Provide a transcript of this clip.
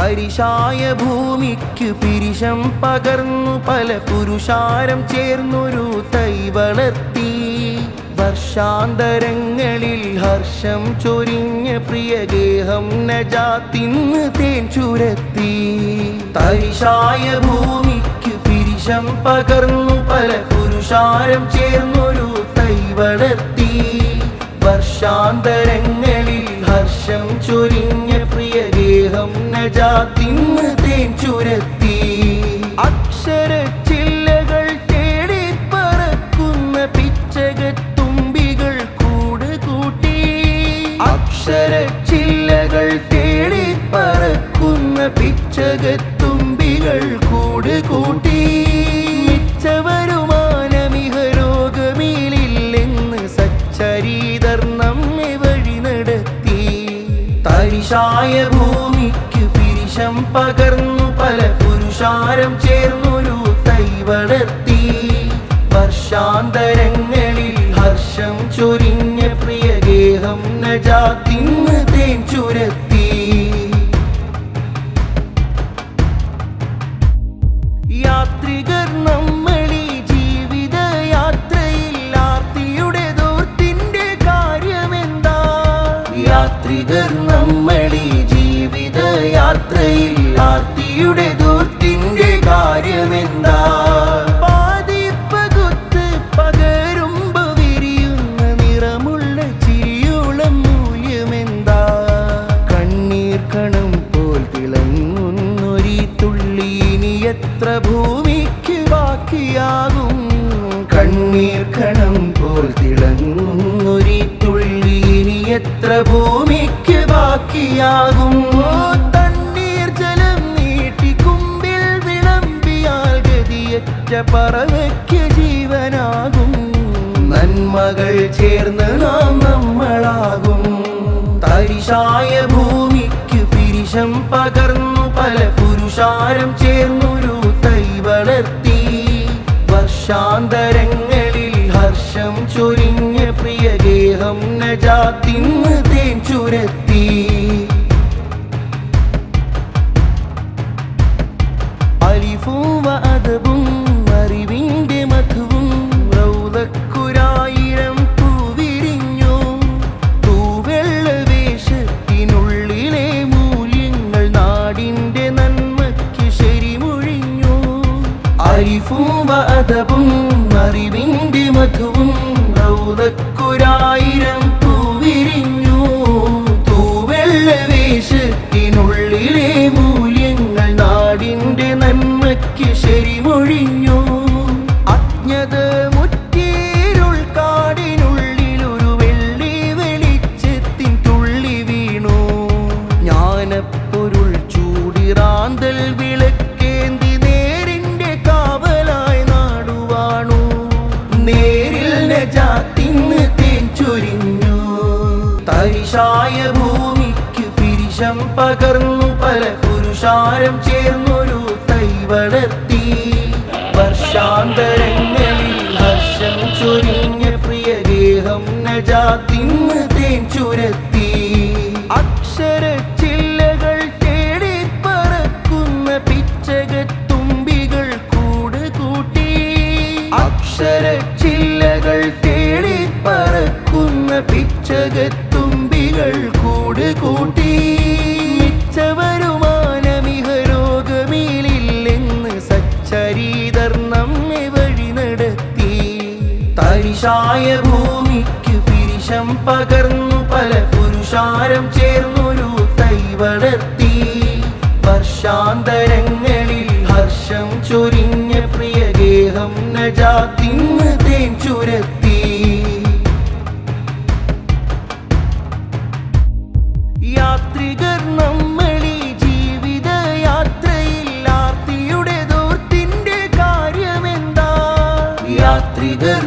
തരിശായ ഭൂമിക്ക് പിരിശം പകർന്നു പല പുരുഷാരം ചേർന്നൊരു തൈ വളർത്തി. വർഷാന്തരങ്ങളിൽ ഹർഷം ചൊരിഞ്ഞ പ്രിയഗേഹം നജാത്തിന്ന് തേൻ ചുരത്തി. തരിശായ ഭൂമിക്ക് പിരിശം പകർന്നു പല പുരുഷാരം ചേർന്നൊരു തൈ വളർത്തി. വർഷാന്തരങ്ങളിൽ ഹർഷം ചൊരിഞ്ഞ നജാത്തിന്ന് തേൻ ചുരത്തി. അക്ഷര ചില്ലകൾ തേടി പറക്കുന്ന പിച്ചകത്തുമ്പികൾ കൂട് കൂട്ടി അക്ഷര ചില്ലകൾ തേടി പറക്കുന്ന പിച്ചകത്തുമ്പികൾ കൂട് കൂട്ടി സച്ചരീതർ നമ്മെ വഴി നടത്തി. തരിശായ പിരിശം പകർന്നു പല പുരുഷാരം ചേർന്നൊരു തൈ വളർത്തി വർഷാന്തരങ്ങളിൽ ഹർഷം ചൊരിഞ്ഞ പ്രിയഗേഹം നജാത്തിന്ന് തേൻ പോൽ തിളങ്ങുന്നൊരീ തുള്ളി ഇനി എത്ര ഭൂമിക്ക് ബാക്കിയാകും? തണ്ണീർ ജലം നീട്ടി കുമ്പിൽ വിളമ്പിയാൽ ഗതിയറ്റ പറവയ്ക്ക് ജീവനാകും. നന്മകൾ ചേർന്ന് നാം നമ്മളാകും. തരിശായ ഭൂമിക്ക് പിരിശം പകർന്നു പല പുരുഷാരം ചേർന്നൊരു തൈ വളർത്തി. വർഷാന്തരങ്ങൾ ചൊരിഞ്ഞ പ്രിയഗേഹം നജാത്തിന്ന് തേൻ ചുരത്തി. അലിഫും വഅദബും അറിവിന്റെ മധുവും റൗതക്കുരായിരം പൂവിരിഞ്ഞു. തൂവെള്ള വേഷത്തിനുള്ളിലെ മൂല്യങ്ങൾ നാടിന്റെ നന്മയ്ക്ക് ശരിമൊഴിഞ്ഞു. അലിഫും വഅദബും അറിവിന്റെ മധുവും റൗദക്കുരായിരം ഭൂമിക്ക് പിരിശം പകർന്നു പല പുരുഷാരം ചേർന്നൊരു തൈ വളർത്തി വർഷാന്തരങ്ങളിൽ ഹർഷം ചൊരിഞ്ഞ പ്രിയദേഹം നജാത്തിന്ന് തേൻ ചുരത്തി. പിച്ചകത്തുമ്പികൾ കൂട് കൂട്ടി. മിച്ച വരുമാനമിഹ രോഗമീലില്ലെന്ന് സച്ചരീതർ നമ്മെ വഴി നടത്തി. തരിശായ ഭൂമിക്ക് പിരിശം പകർന്നു പല പുരുഷാരം ചേർന്നൊരു തൈ വളർത്തി. വർഷാന്തരങ്ങളിൽ ഹർഷം ചൊരിഞ്ഞ പ്രിയഗേഹം നജാത്തിന്ന് യാത്രികർ